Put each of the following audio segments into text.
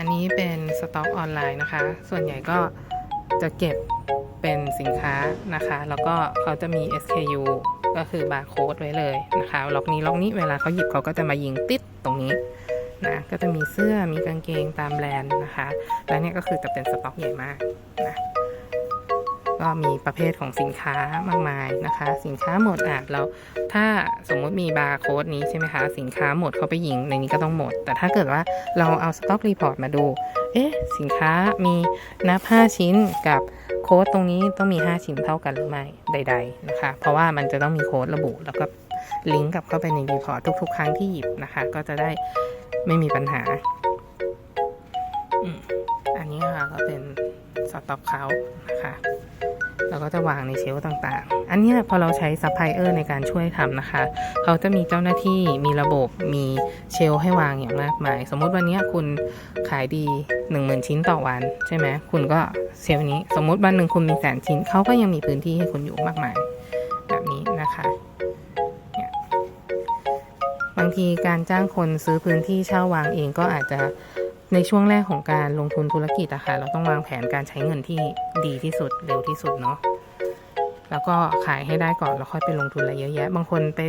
อันนี้เป็นสต็อกออนไลน์นะคะ ส่วนใหญ่ก็จะเก็บเป็นสินค้านะคะ แล้วก็เขาจะมี SKU ก็คือบาร์โค้ดไว้เลยนะคะล็อกนี้ล็อกนี้เวลาเขาหยิบเขาก็จะมายิงติดตรงนี้นะก็จะมีเสื้อมีกางเกงตามแบรนด์นะคะ และเนี่ยก็คือจะเป็นสต็อกใหญ่มากนะ ก็มีประเภทของสินค้ามากมายนะคะ สินค้าหมดอะแล้วถ้าสมมุติมีบาร์โค้ดนี้ใช่ไหมคะสินค้าหมดเขาไปยิงในนี้ก็ต้องหมด แต่ถ้าเกิดว่าเราเอาสต็อกรีพอร์ตมาดู เอ๊ะสินค้ามีนับ 5 ชิ้นกับโค้ดตรงนี้ต้องมี 5 ชิ้นเท่ากันหรือไม่ใด ๆนะคะ เพราะว่ามันจะต้องมีโค้ดระบุแล้วก็ลิงก์กลับเข้าไปในรีพอร์ตทุก ๆ ครั้งที่หยิบนะคะ ก็จะได้ไม่มีปัญหาอันนี้ค่ะก็เป็นสต็อกเขานะคะ เราก็จะวางในเชลฟ์ต่างๆ อันนี้พอเราใช้ซัพพลายเออร์ในการช่วยทำนะคะ เขาจะมีเจ้าหน้าที่มีระบบมีเชลฟ์ให้วางอย่างมากมาย สมมติวันนี้คุณขายดี 10,000 ชิ้นต่อวัน ใช่ไหมคุณก็เชลฟ์นี้ สมมติวันหนึ่งคุณมีแสนชิ้น เขาก็ยังมีพื้นที่ให้คุณอยู่มากมาย แบบนี้นะคะเนี่ยบางทีการจ้างคนซื้อพื้นที่เช่าวางเองก็อาจจะ ในช่วงแรกของการลงทุนธุรกิจอะค่ะเราต้องวางแผนการใช้เงินที่ดีที่สุดเร็วที่สุดเนาะแล้วก็ขายให้ได้ก่อนแล้วค่อยไปลงทุนอะไรเยอะแยะ บางคนไป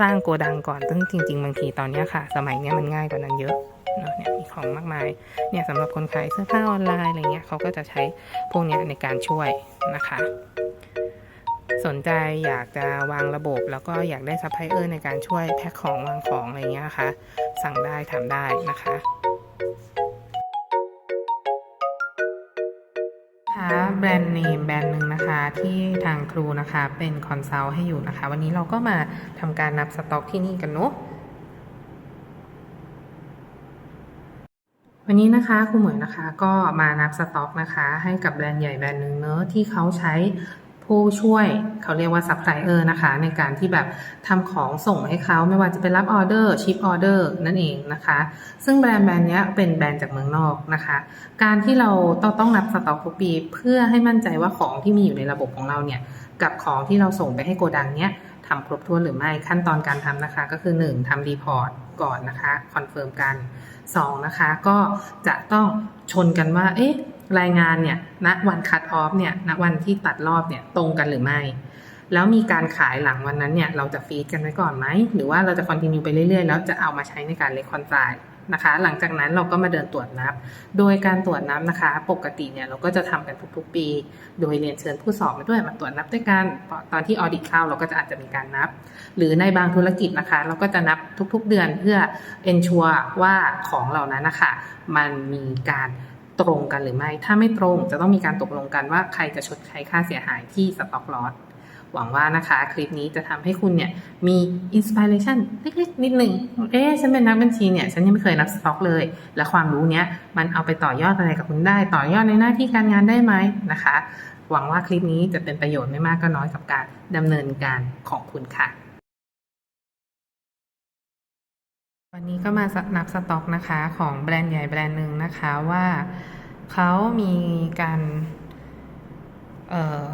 สร้างโกดังก่อนซึ่งจริง ๆ บางทีตอนนี้ค่ะ สมัยนี้มันง่ายกว่านั้นเยอะเนาะเนี่ยมีของมากมายเนี่ยสำหรับคนขายเสื้อผ้าออนไลน์อะไรเงี้ยเขาก็จะใช้พวกเนี้ยในการช่วยนะคะ สนใจอยากจะวางระบบ แล้วก็อยากได้ซัพพลายเออร์ในการช่วยแพ็คของวางของอะไรเงี้ยนะคะสั่งได้ทำได้นะคะ แบรนด์เนมแบรนด์หนึ่งนะคะที่ทางครูนะคะเป็นคอนซัลท์ให้อยู่นะคะ วันนี้เราก็มาทำการนับสต็อกที่นี่กันเนาะวันนี้นะคะครูหมยนะคะก็มานับสต็อกนะคะ ให้กับแบรนด์ใหญ่แบรนด์หนึ่งเนอะที่เขาใช้ ผู้ช่วยเขาเรียกว่าซัพพลายเออร์นะคะ ในการที่แบบทำของส่งให้เขาไม่ว่าจะเป็นรับออเดอร์ชิปออเดอร์นั่นเองนะคะ ซึ่งแบรนด์แบรนด์เนี้ยเป็นแบรนด์จากเมืองนอกนะคะ การที่เราต้องต้องนับสต็อกทุกปี เพื่อให้มั่นใจว่าของที่มีอยู่ในระบบของเราเนี่ยกับของที่เราส่งไปให้โกดังเนี้ยทำครบถ้วนหรือไม่ขั้นตอนการทำนะคะก็คือ 1ทำรีพอร์ตก่อนนะคะคอนเฟิร์มกัน 2 นะคะก็จะต้องชนกันว่าเอ๊ะ รายงานเนี่ยณวันคัดออฟเนี่ยณวันที่ตัดรอบเนี่ยตรงกันหรือไม่ แล้วมีการขายหลังวันนั้นเนี่ยเราจะฟีดกันไว้ก่อนไหม หรือว่าเราจะคอนติเนียไปเรื่อยๆ แล้วจะเอามาใช้ในการเลคคอนไซน์นะคะ หลังจากนั้นเราก็มาเดินตรวจนับ โดยการตรวจนับนะคะ ปกติเนี่ยเราก็จะทำกันทุกๆปี โดยเรียนเชิญผู้สอบมาด้วยมาตรวจนับด้วยกันตอนที่ออดิตเข้าเราก็จะอาจจะมีการนับ หรือในบางธุรกิจนะคะ เราก็จะนับทุกๆเดือนเพื่อ ensure ว่าของเหล่านั้นนะคะมันมีการ ตรงกันหรือไม่ ถ้าไม่ตรงจะต้องมีการตกลงกันว่าใครจะชดใช้ค่าเสียหายที่สต็อกลอสหวังว่านะคะ คลิปนี้จะทำให้คุณเนี่ยมีอินสปิเรชันเล็กๆ นิดหนึ่งเอ๊ฉันเป็นนักบัญชีเนี่ย ฉันยังไม่เคยนับสต็อกเลย และความรู้เนี้ยมันเอาไปต่อยอดอะไรกับคุณได้ ต่อยอดในหน้าที่การงานได้ไหมนะคะ หวังว่าคลิปนี้จะเป็นประโยชน์ไม่มากก็น้อยกับการดำเนินการของคุณค่ะ วันนี้ก็มานับสต็อกนะคะของแบรนด์ใหญ่แบรนด์หนึ่งนะคะว่าเขามีการ เอ่อ